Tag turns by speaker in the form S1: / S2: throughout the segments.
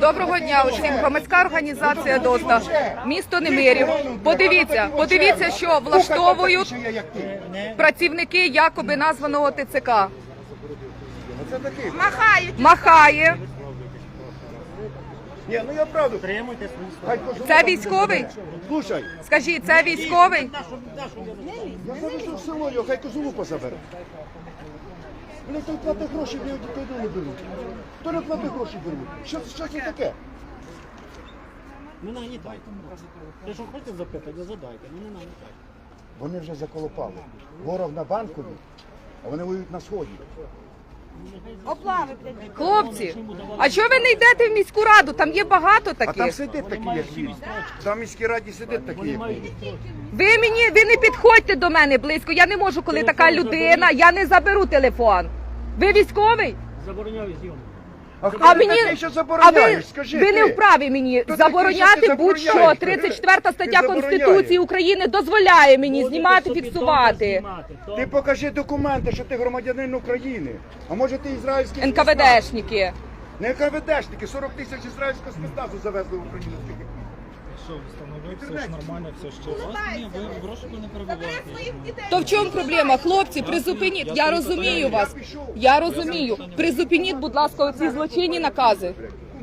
S1: Доброго дня усім. Громадська організація ДОСТА. Місто Немирів. Подивіться, подивіться, що влаштовують працівники якоби названого ТЦК.
S2: Такий.
S1: Махає.
S2: Ні, ну я правду.
S3: Тримуйте свої
S1: Це військовий?
S2: Слушай,
S1: Скажіть, це військовий?
S2: я завезу в село його, хай козулупа забере. Блін, там платить гроші, блін, дітей не беруть. Хто не платить гроші беруть? Що, що це таке?
S3: Не нагнітайте. Якщо що хочете запитати, задайте, ну не нагнітайте.
S2: Вони вже заколопали. Ворог на банкові, а вони воюють на сході.
S1: Хлопці, а чого ви не йдете в міську раду? Там є багато
S2: А там
S1: таких.
S2: сидить такі, як він. Там в міській раді сидить такі, як він.
S1: Ви мені ви не підходьте до мене близько. Я не можу, коли така людина. Я не заберу телефон. Ви військовий?
S3: Забороняю зйомку.
S2: А хто
S1: А
S2: ти
S1: мені
S2: такий, що
S1: а ви,
S2: забороняєш? Скажи
S1: ви не
S2: ти.
S1: вправі мені
S2: Хто такий, що
S1: забороняти
S2: ти
S1: будь-що.
S2: забороняєш?
S1: 34
S2: Ти
S1: стаття
S2: забороняєш.
S1: Конституції України дозволяє мені знімати, фіксувати.
S2: Ти покажи документи, що ти громадянин України. А може ти ізраїльський спецназ?
S1: НКВДшники.
S2: Не НКВДшники, 40 тисяч ізраїльського спецназу завезли в Україну.
S4: Що, встановив все ж нормально, все ж чисто. Ні, ви в розшуку не перебуваєте.
S1: То в чому проблема? Хлопці, призупиніть. Я розумію вас. Я розумію. Призупиніть, будь ласка, оці злочинні накази.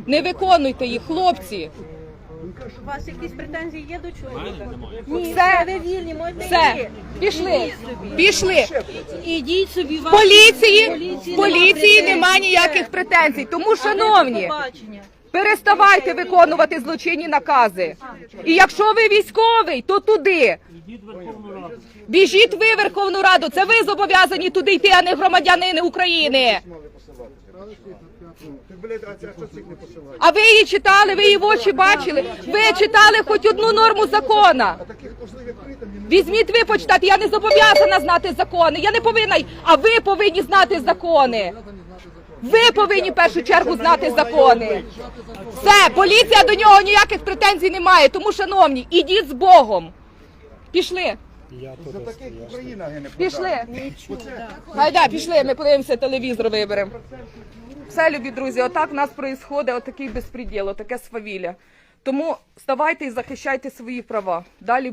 S1: Не виконуйте їх, хлопці.
S5: У вас якісь претензії є до чоловіка?
S1: Все,
S5: Ви вільні, можете
S1: все.
S5: йти.
S1: Пішли. Пішли.
S5: Ідіть собі
S1: В
S5: вам.
S1: поліції,
S5: Поліції
S1: в поліції
S5: нема
S1: нема
S5: претензій.
S1: ніяких претензій. Тому, шановні,
S5: до побачення.
S1: Переставайте виконувати злочинні накази. І якщо ви військовий, то туди. Біжіть ви Верховну Раду. Це ви зобов'язані туди йти, а не громадянини України.
S2: А
S1: ви її читали, ви її в очі бачили. Ви читали хоч одну норму закона. Візьміть ви почитати. Я не зобов'язана знати закони. Я не повинна, а ви повинні знати закони. Ви повинні в першу чергу знати закони. Все, поліція до нього ніяких претензій не має. Тому, шановні, ідіть з Богом. Пішли,
S2: За таких Україна гине.
S1: пішли. Гайда, пішли, ми подивимося телевізор виберемо. Все, любі друзі, отак в нас відбувається отакий безпреділ, отаке свавілля. Тому вставайте і захищайте свої права. Далі